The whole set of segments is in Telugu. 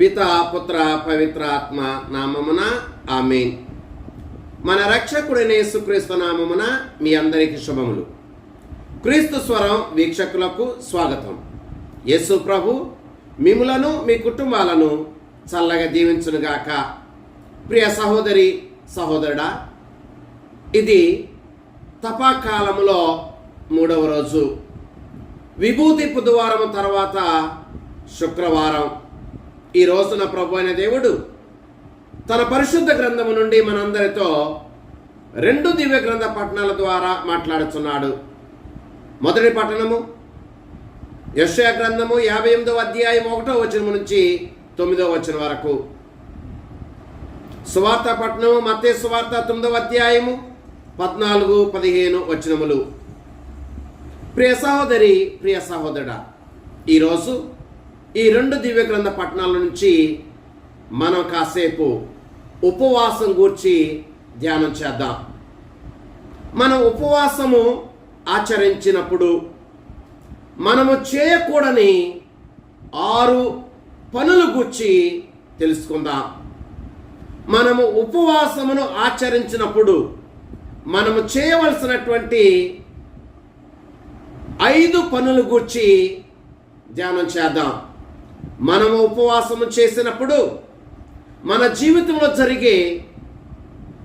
పిత పుత్ర పవిత్ర ఆత్మ నామమున ఆమెన్. మన రక్షకుడైన యేసుక్రీస్తు నామమున మీ అందరికీ శుభములు. క్రీస్తు స్వరం వీక్షకులకు స్వాగతం. యేసు ప్రభు మిములను మీ కుటుంబాలను చల్లగా దీవించునుగాక. ప్రియ సహోదరి సహోదరుడా ఇది తపాకాలములో మూడవ రోజు. విభూతి బుధవారం తర్వాత శుక్రవారం. ఈ రోజున ప్రభు అయిన దేవుడు తన పరిశుద్ధ గ్రంథము నుండి మనందరితో రెండు దివ్య గ్రంథ పట్టణాల ద్వారా మాట్లాడుతున్నాడు. మొదటి పట్టణము యశ్యా గ్రంథము యాభై ఎనిమిదవ అధ్యాయం ఒకటో వచనము నుంచి తొమ్మిదో వచనం వరకు. సువార్త పట్టణము మత్తే సువార్త తొమ్మిదవ అధ్యాయము పద్నాలుగు పదిహేను వచనములు. ప్రియ సహోదరి ప్రియ సహోదరుడా ఈరోజు ఈ రెండు దివ్య గ్రంథ పట్టణాల నుంచి మనం కాసేపు ఉపవాసం గూర్చి ధ్యానం చేద్దాం. మనం ఉపవాసము ఆచరించినప్పుడు మనము చేయకూడని ఆరు పనులు గూర్చి తెలుసుకుందాం. మనము ఉపవాసమును ఆచరించినప్పుడు మనము చేయవలసినటువంటి ఐదు పనులు గూర్చి ధ్యానం చేద్దాం. మనము ఉపవాసము చేసినప్పుడు మన జీవితంలో జరిగే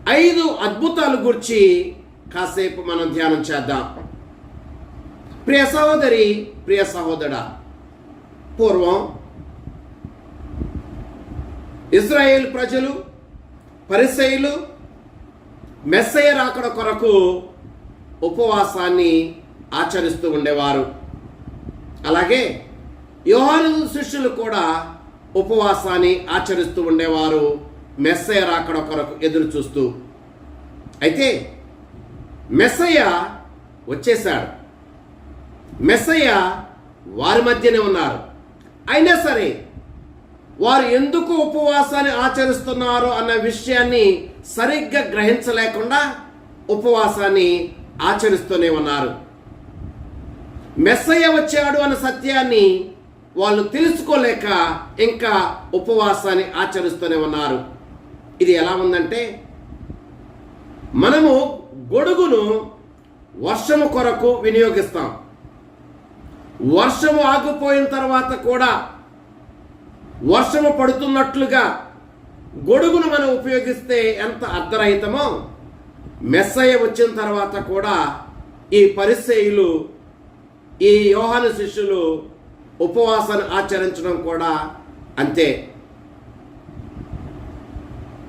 ఐదు అద్భుతాలు గురించి కాసేపు మనం ధ్యానం చేద్దాం. ప్రియ సహోదరి ప్రియ సహోదరు పూర్వం ఇజ్రాయేల్ ప్రజలు పరిసయులు మెస్సయ్య రాకడ కొరకు ఉపవాసాన్ని ఆచరిస్తూ ఉండేవారు. అలాగే యోహాను శిష్యులు కూడా ఉపవాసాన్ని ఆచరిస్తూ ఉండేవారు. మెస్సయ్య రాకడ కొరకు ఎదురు చూస్తూ. అయితే మెస్సయ్య వచ్చేశాడు. మెస్సయ్య వారి మధ్యనే ఉన్నారు. అయినా సరే వారు ఎందుకు ఉపవాసాన్ని ఆచరిస్తున్నారు అన్న విషయాన్ని సరిగ్గా గ్రహించలేకుండా ఉపవాసాన్ని ఆచరిస్తూనే ఉన్నారు. మెస్సయ్య వచ్చాడు అన్న సత్యాన్ని వాళ్ళు తెలుసుకోలేక ఇంకా ఉపవాసాన్ని ఆచరిస్తూనే ఉన్నారు. ఇది ఎలా ఉందంటే మనము గొడుగును వర్షము కొరకు వినియోగిస్తాం. వర్షము ఆగిపోయిన తర్వాత కూడా వర్షము పడుతున్నట్లుగా గొడుగును మనం ఉపయోగిస్తే ఎంత అర్ధరహితమో మెస్సయ్య వచ్చిన తర్వాత కూడా ఈ పరిశైలు ఈ యోహాను శిష్యులు ఉపవాసాన్ని ఆచరించడం కూడా అంతే.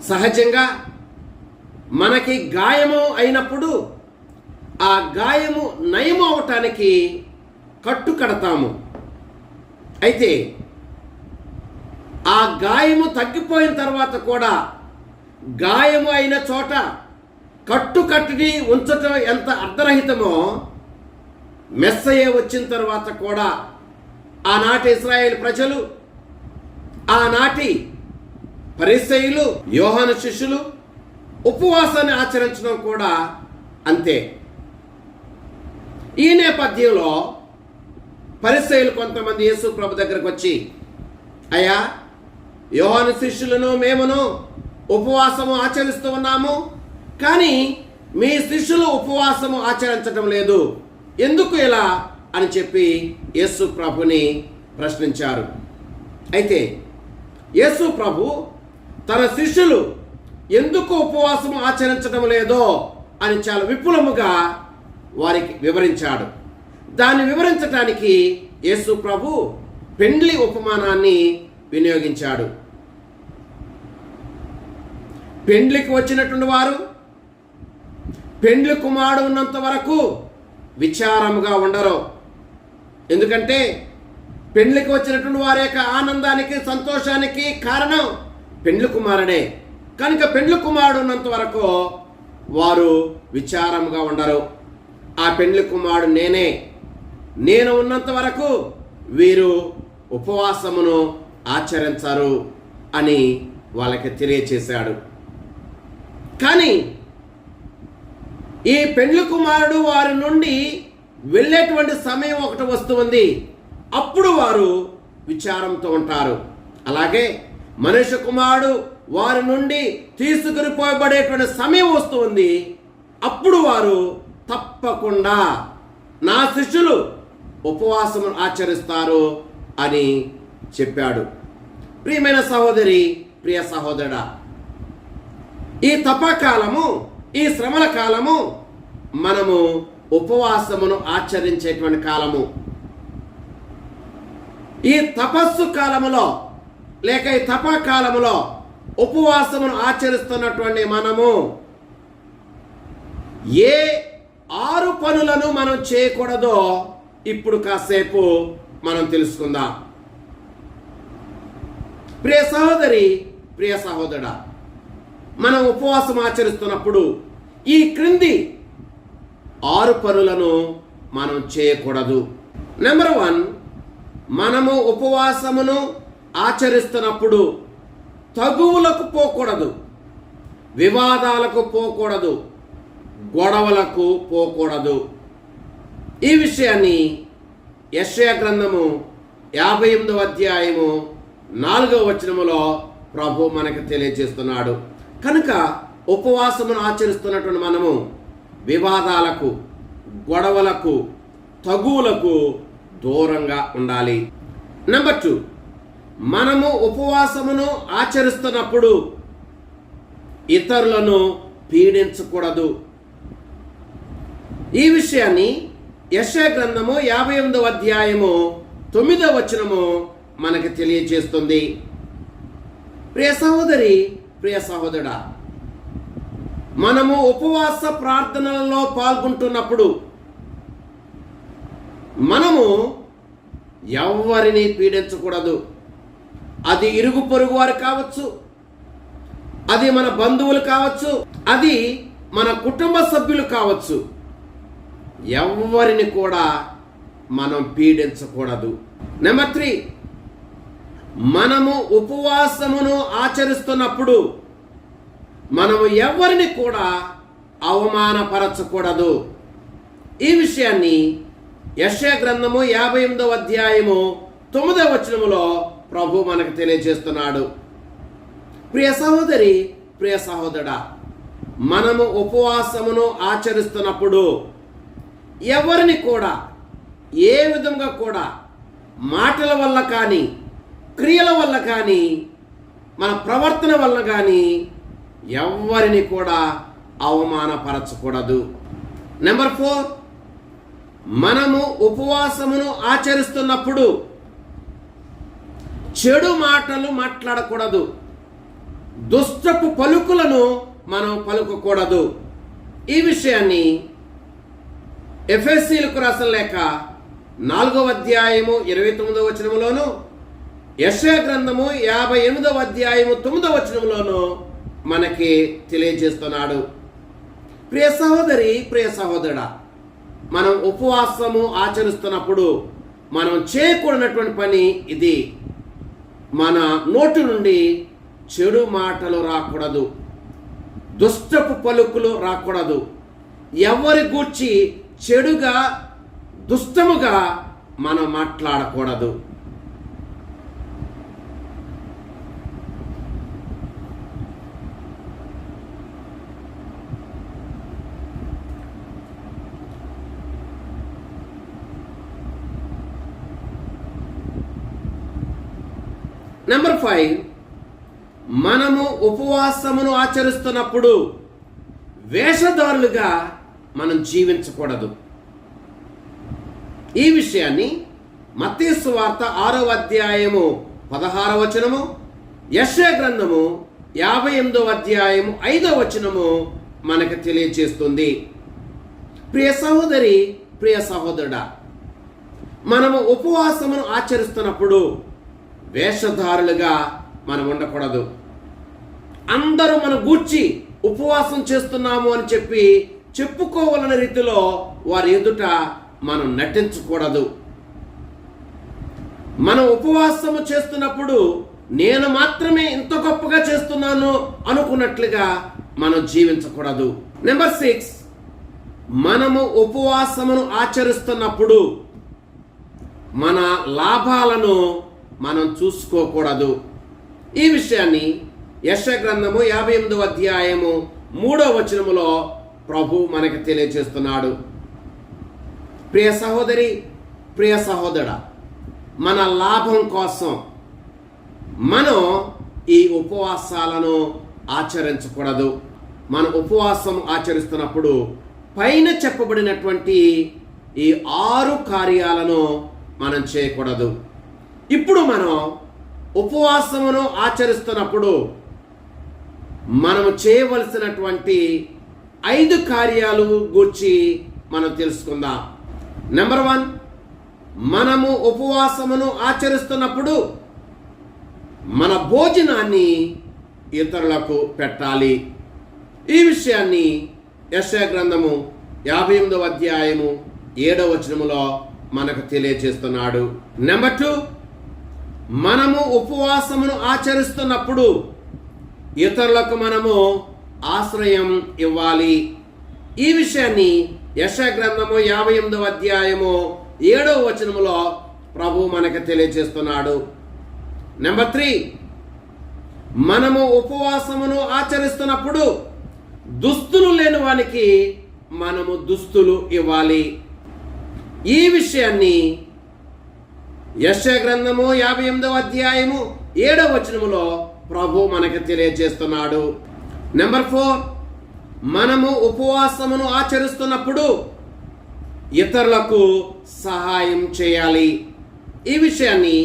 సహజంగా మనకి గాయము అయినప్పుడు ఆ గాయము నయము అవటానికి కట్టు కడతాము. అయితే ఆ గాయము తగ్గిపోయిన తర్వాత కూడా గాయము అయిన చోట కట్టు కట్టుని ఉంచటం ఎంత అర్ధరహితమో మెస్సయ్య వచ్చిన తర్వాత కూడా ఆనాటి ఇస్రాయేల్ ప్రజలు ఆనాటి పరిసయులు యోహన శిష్యులు ఉపవాసాన్ని ఆచరించడం కూడా అంతే. ఈ నేపథ్యంలో పరిసయులు కొంతమంది యేసు ప్రభు దగ్గరకు వచ్చి అయ్యా యోహాను శిష్యులను మేమును ఉపవాసము ఆచరిస్తూ ఉన్నాము కానీ మీ శిష్యులు ఉపవాసము ఆచరించడం లేదు. ఎందుకు ఇలా అని చెప్పి యేసు ప్రభుని ప్రశ్నించారు. అయితే యేసు ప్రభు తన శిష్యులు ఎందుకు ఉపవాసము ఆచరించడం లేదో అని చాలా విపులముగా వారికి వివరించాడు. దాన్ని వివరించటానికి యేసు ప్రభు పెండ్లి ఉపమానాన్ని వినియోగించాడు. పెండ్లికి వచ్చినటువంటి వారు పెండ్లి కుమారుడు ఉన్నంత వరకు విచారముగా ఉండరు. ఎందుకంటే పెండ్లికి వచ్చినటువంటి వారి యొక్క ఆనందానికి సంతోషానికి కారణం పెండ్లి కుమారుడే. కనుక పెండ్లి కుమారుడు ఉన్నంత వరకు వారు విచారముగా ఉండరు. ఆ పెండ్లి కుమారుడు నేనే. నేను ఉన్నంత వరకు వీరు ఉపవాసమును ఆచరించరు అని వాళ్ళకి తెలియచేశాడు. కానీ ఈ పెండ్లి కుమారుడు వారి నుండి వెళ్ళేటువంటి సమయం ఒకటి వస్తుంది. అప్పుడు వారు విచారంతో ఉంటారు. అలాగే మనుష్య కుమారుడు వారి నుండి తీసుకుని పోయబడేటువంటి సమయం వస్తుంది. అప్పుడు వారు తప్పకుండా నా శిష్యులు ఉపవాసం ఆచరిస్తారు అని చెప్పాడు. ప్రియమైన సహోదరి ప్రియ సహోదరుడా ఈ తపకాలము ఈ శ్రమల కాలము మనము ఉపవాసమును ఆచరించేటువంటి కాలము. ఈ తపస్సు కాలములో లేక ఈ తపకాలములో ఉపవాసమును ఆచరిస్తున్నటువంటి మనము ఏ ఆరు పనులను మనం చేయకూడదో ఇప్పుడు కాసేపు మనం తెలుసుకుందాం. ప్రియ సహోదరి ప్రియ సహోదరుడా మనం ఉపవాసం ఆచరిస్తున్నప్పుడు ఈ క్రింది ఆరు పనులను మనం చేయకూడదు. నెంబర్ వన్ మనము ఉపవాసమును ఆచరిస్తున్నప్పుడు తగువులకు పోకూడదు. వివాదాలకు పోకూడదు. గొడవలకు పోకూడదు. ఈ విషయాన్ని యశ్య గ్రంథము యాభై ఎనిమిదవ అధ్యాయము నాలుగవ వచనములో ప్రభు మనకు తెలియజేస్తున్నాడు. కనుక ఉపవాసమును ఆచరిస్తున్నటువంటి మనము వివాదాలకు గొడవలకు తగువులకు దూరంగా ఉండాలి. నెంబర్ టూ మనము ఉపవాసమును ఆచరిస్తున్నప్పుడు ఇతరులను పీడించకూడదు. ఈ విషయాన్ని యశ గ్రంథము యాభై ఎనిమిదవ అధ్యాయము తొమ్మిదవ వచనము మనకు తెలియజేస్తుంది. ప్రియ సహోదరి ప్రియ సహోదరుడా మనము ఉపవాస ప్రార్థనలలో పాల్గొంటున్నప్పుడు మనము ఎవరిని పీడించకూడదు? అది ఇరుగు పొరుగు వారు కావచ్చు అది మన బంధువులు కావచ్చు అది మన కుటుంబ సభ్యులు కావచ్చు. ఎవరిని కూడా మనం పీడించకూడదు. నెంబర్ త్రీ మనము ఉపవాసమును ఆచరిస్తున్నప్పుడు మనము ఎవరిని కూడా అవమానపరచకూడదు. ఈ విషయాన్ని యశ్యా గ్రంథము యాభై ఎనిమిదవ అధ్యాయము తొమ్మిదవ వచనములో ప్రభు మనకు తెలియజేస్తున్నాడు. ప్రియ సహోదరి ప్రియ సహోదరా మనము ఉపవాసమును ఆచరిస్తున్నప్పుడు ఎవరిని కూడా ఏ విధంగా కూడా మాటల వల్ల కానీ క్రియల వల్ల కానీ మన ప్రవర్తన వల్ల కానీ ఎవరిని కూడా అవమానపరచకూడదు. నెంబర్ ఫోర్ మనము ఉపవాసమును ఆచరిస్తున్నప్పుడు చెడు మాటలు మాట్లాడకూడదు. దుష్టపు పలుకులను మనం పలుకకూడదు. ఈ విషయాన్ని ఎఫ్ఎస్సీలకు రాసిన లేక నాలుగవ అధ్యాయము ఇరవై తొమ్మిదవ వచనములోను యశ గ్రంథము యాభై ఎనిమిదవ అధ్యాయము తొమ్మిదవ వచనములోను మనకి తెలియజేస్తున్నాడు. ప్రియ సహోదరి ప్రియ సహోదరుడా మనం ఉపవాసము ఆచరిస్తున్నప్పుడు మనం చేయకూడనటువంటి పని ఇది. మన నోటి నుండి చెడు మాటలు రాకూడదు. దుష్టపు పలుకులు రాకూడదు. ఎవరి గూర్చి చెడుగా దుష్టముగా మనం మాట్లాడకూడదు. Number five. మనము ఉపవాసమును ఆచరిస్తున్నప్పుడు వేషధారులుగా మనం జీవించకూడదు. ఈ విషయాన్ని మతీసు వార్త ఆరో అధ్యాయము పదహార వచనము యశ గ్రంథము యాభై ఎనిమిదో అధ్యాయము ఐదో వచనము మనకు తెలియచేస్తుంది. ప్రియ సహోదరి ప్రియ సహోదరుడా మనము ఉపవాసమును ఆచరిస్తున్నప్పుడు వేషధారులుగా మనం ఉండకూడదు. అందరూ మన గూర్చి ఉపవాసం చేస్తున్నాము అని చెప్పి చెప్పుకోవాలనే రీతిలో వారి ఎదుట మనం నటించకూడదు. మనం ఉపవాసము చేస్తున్నప్పుడు నేను మాత్రమే ఇంత గొప్పగా చేస్తున్నాను అనుకున్నట్లుగా మనం జీవించకూడదు. నెంబర్ సిక్స్ మనము ఉపవాసమును ఆచరిస్తున్నప్పుడు మన లాభాలను మనం చూసుకోకూడదు. ఈ విషయాన్ని యశ గ్రంథము యాభై ఎనిమిదవ అధ్యాయము మూడో వచనములో ప్రభు మనకి తెలియజేస్తున్నాడు ప్రియ సహోదరి ప్రియ సహోదరా మన లాభం కోసం మనం ఈ ఉపవాసాలను ఆచరించకూడదు. మన ఉపవాసం ఆచరిస్తున్నప్పుడు పైన చెప్పబడినటువంటి ఈ ఆరు కార్యాలను మనం చేయకూడదు. ఇప్పుడు మనం ఉపవాసమును ఆచరిస్తున్నప్పుడు మనము చేయవలసినటువంటి ఐదు కార్యాలు గురించి మనం తెలుసుకుందాం. నెంబర్ వన్ మనము ఉపవాసమును ఆచరిస్తున్నప్పుడు మన భోజనాన్ని ఇతరులకు పెట్టాలి. ఈ విషయాన్ని యశ గ్రంథము యాభై ఎనిమిదవ అధ్యాయము ఏడవ వచనములో మనకు తెలియజేస్తున్నాడు. నెంబర్ టూ మనము ఉపవాసమును ఆచరిస్తున్నప్పుడు ఇతరులకు మనము ఆశ్రయం ఇవ్వాలి. ఈ విషయాన్ని యశగ్రంథము యాభై ఎనిమిదవ అధ్యాయము ఏడవ వచనములో ప్రభు మనకు తెలియజేస్తున్నాడు. నెంబర్ త్రీ మనము ఉపవాసమును ఆచరిస్తున్నప్పుడు దుస్తులు లేని వానికి మనము దుస్తులు ఇవ్వాలి. ఈ విషయాన్ని యశ గ్రంథము యాభై ఎనిమిదవ అధ్యాయము ఏడవ వచనములో ప్రభు మనకు తెలియజేస్తున్నాడు. నెంబర్ ఫోర్ మనము ఉపవాసమును ఆచరిస్తున్నప్పుడు ఇతరులకు సహాయం చేయాలి. ఈ విషయాన్ని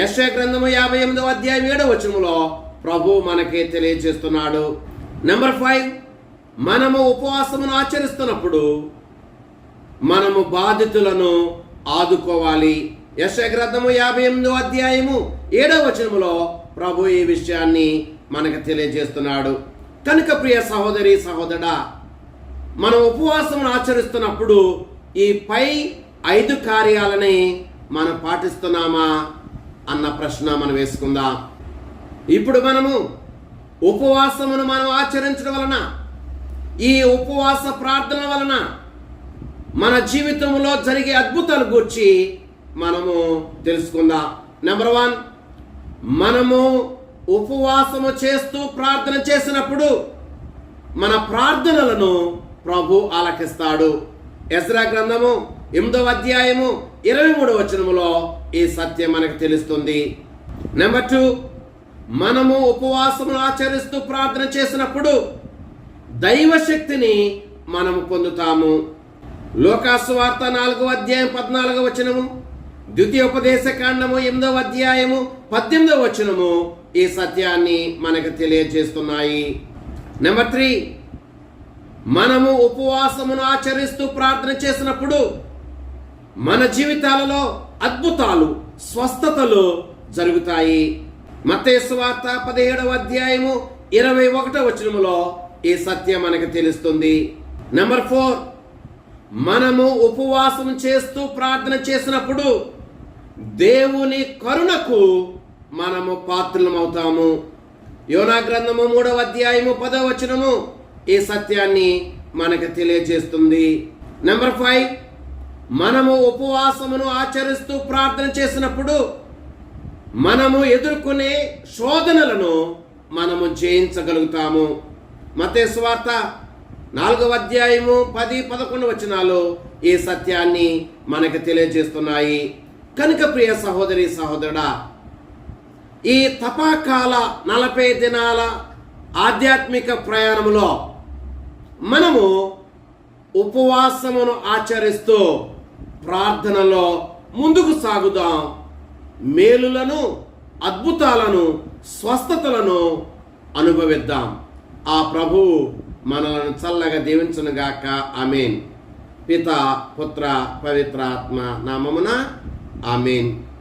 యశ గ్రంథము యాభై ఎనిమిదవ అధ్యాయం ఏడవ వచనములో ప్రభు మనకి తెలియజేస్తున్నాడు. నెంబర్ ఫైవ్ మనము ఉపవాసమును ఆచరిస్తున్నప్పుడు మనము బాధితులను ఆదుకోవాలి. యశ గ్రంథము యాభై ఎనిమిదో అధ్యాయము ఏడవ వచనములో ప్రభు ఈ విషయాన్ని మనకు తెలియజేస్తున్నాడు. కనుక ప్రియ సహోదరి సహోదరా మనం ఉపవాసం ఆచరిస్తున్నప్పుడు ఈ పై ఐదు కార్యాలని మనం పాటిస్తున్నామా అన్న ప్రశ్న మనం వేసుకుందాం. ఇప్పుడు మనము ఉపవాసమును మనం ఆచరించడం వలన ఈ ఉపవాస ప్రార్థన వలన మన జీవితంలో జరిగే అద్భుతాలు గూర్చి మనము తెలుసుకుందాం. నెంబర్ వన్ మనము ఉపవాసము చేస్తూ ప్రార్థన చేసినప్పుడు మన ప్రార్థనలను ప్రభు ఆలకిస్తాడు. ఎస్రా గ్రంథము ఎనిమిదవ అధ్యాయము ఇరవై మూడు వచనములో ఈ సత్యం మనకు తెలుస్తుంది. నెంబర్ టూ మనము ఉపవాసమును ఆచరిస్తూ ప్రార్థన చేసినప్పుడు దైవశక్తిని మనము పొందుతాము. లోకాసు వార్త నాలుగవ అధ్యాయం పద్నాలుగవ వచనము ద్వితీయోపదేశ కాండము ఎనిమిదవ అధ్యాయము పద్దెనిమిదవ వచనము ఈ సత్యాన్ని మనకు తెలియజేస్తున్నాయి. నెంబర్ త్రీ మనము ఉపవాసమును ఆచరిస్తూ ప్రార్థన చేసినప్పుడు మన జీవితాలలో అద్భుతాలు స్వస్థతలు జరుగుతాయి. మతేశ్వార్త పదిహేడవ అధ్యాయము ఇరవై ఒకటవ వచనములో ఈ సత్యం మనకు తెలుస్తుంది. నెంబర్ ఫోర్ మనము ఉపవాసం చేస్తూ ప్రార్థన చేసినప్పుడు దేవుని కరుణకు మనము పాత్రలమవుతాము. యోనా గ్రంథము మూడవ అధ్యాయము పదవ వచనము ఈ సత్యాన్ని మనకు తెలియజేస్తుంది. నెంబర్ ఫైవ్ మనము ఉపవాసమును ఆచరిస్తూ ప్రార్థన చేసినప్పుడు మనము ఎదుర్కొనే శోధనలను మనము జయించగలుగుతాము. మతే స్వార్త నాలుగవ అధ్యాయము పది పదకొండు వచనాలు ఈ సత్యాన్ని మనకు తెలియజేస్తున్నాయి. కనుక ప్రియ సహోదరి సహోదరుడా ఈ తపాకాల నలభై దినాల ఆధ్యాత్మిక ప్రయాణములో మనము ఉపవాసమును ఆచరిస్తూ ప్రార్థనలో ముందుకు సాగుదాం. మేలులను అద్భుతాలను స్వస్థతలను అనుభవిద్దాం. ఆ ప్రభువు మనలను చల్లగా దీవించునుగాక. ఆమెన్. పిత పుత్ర పవిత్రాత్మ నామమున ఆమెన్